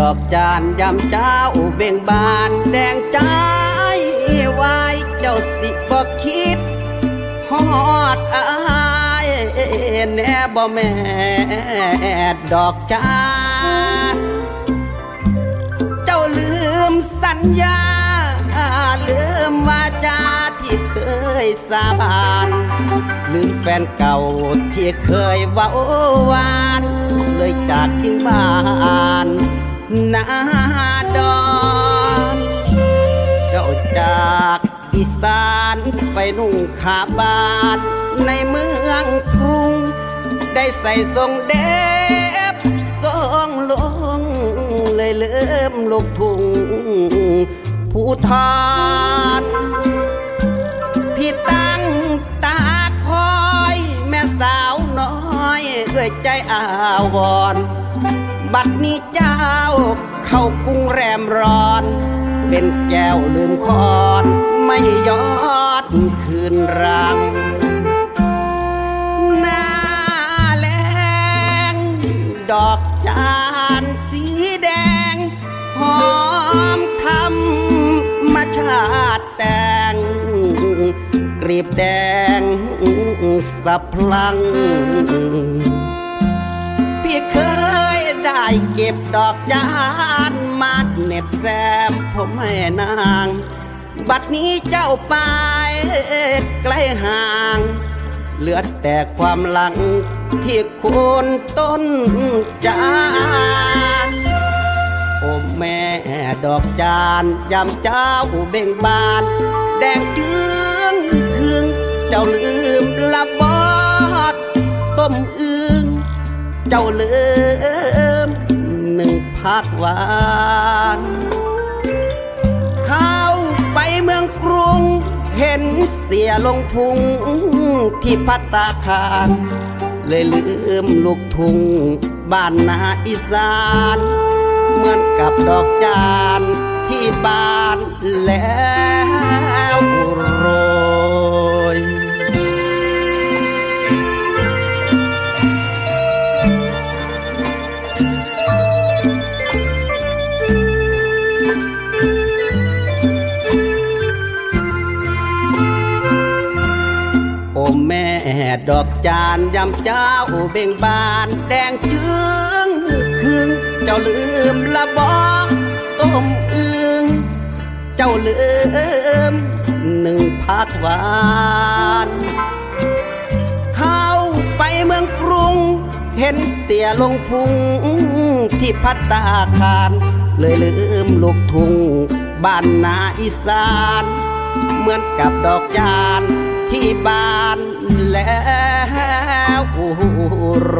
ดอกจานยำเจ้าเบ่งบานแดงใจไว้เจ้าสิบ่คิดฮอดอายแน่บ่แม่ดอกจานเจ้าลืมสัญญาลืมวาจาที่เคยสาบานลืมแฟนเก่าที่เคยว้าวาน เลยจากทิ้งบ้าน นาดอนเจ้าจากอีสานไปนุ่งขาบานในเมืองกรุง ได้ใส่ทรงเด็บทรงลง เลยเริ่มลูกทุ่งผู้ทานพี่ตั้งตาคอย แม่สาวน้อย ด้วยใจอาวร บัดนี้เจ้า เข้ากรุงแรมร้อน เป็นแก้วลืมคอน ไม่ยอดคืนรังหน้าแรงดอกจานสีแดง หอมธรรมชาติแต่งกรีบแดงสะพลังพี่เคย เก็บดอกจานมาเน็บแซมผมให้นาง บัดนี้เจ้าไปไกลห่าง เหลือแต่ความหลังที่โคนต้นจานโอ้แม่ดอกจานยำเจ้าเบ่งบาน แดงจืงเครื่องเจ้าลืมละบอดต้มอึง เจ้าลืมหนึ่งพักหวานเข้าไปเมืองกรุง เห็นเสียลงพุงที่พัตตาคารเลยลืมลูกทุ่งบ้านนาอีสาน เหมือนกับดอกจานที่บานแล้ว ม่ดอกจานยำเจ้าเบ่งบานแดงจึงคืงเจ้าลืมละบอกต้มอึงเจ้าลืมหนึ่งพักหวานเข้าไปเมืองกรุง เห็นเสียลงพุงที่พัตตาคาร เลยลืมลูกทุ่งบ้านนาอีสาน เหมือนกับดอกจาน ที่บ้านแล้วโร